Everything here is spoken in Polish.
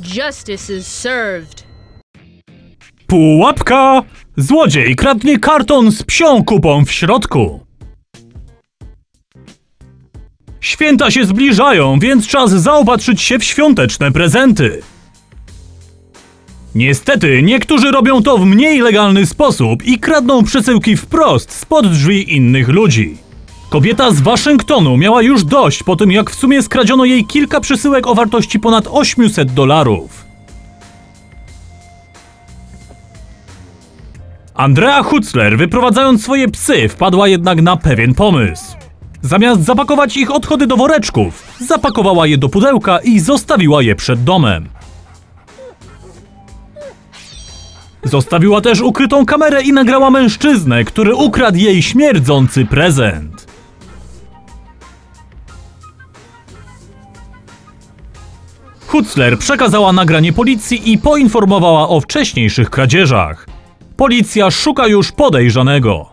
Justice is served. Pułapka! Złodziej kradnie karton z psią kupą w środku. Święta się zbliżają, więc czas zaopatrzyć się w świąteczne prezenty. Niestety, niektórzy robią to w mniej legalny sposób i kradną przesyłki wprost spod drzwi innych ludzi. Kobieta z Waszyngtonu miała już dość po tym, jak w sumie skradziono jej kilka przesyłek o wartości ponad 800 dolarów. Andrea Hutzler, wyprowadzając swoje psy, wpadła jednak na pewien pomysł. Zamiast zapakować ich odchody do woreczków, zapakowała je do pudełka i zostawiła je przed domem. Zostawiła też ukrytą kamerę i nagrała mężczyznę, który ukradł jej śmierdzący prezent. Hutzler przekazała nagranie policji i poinformowała o wcześniejszych kradzieżach. Policja szuka już podejrzanego.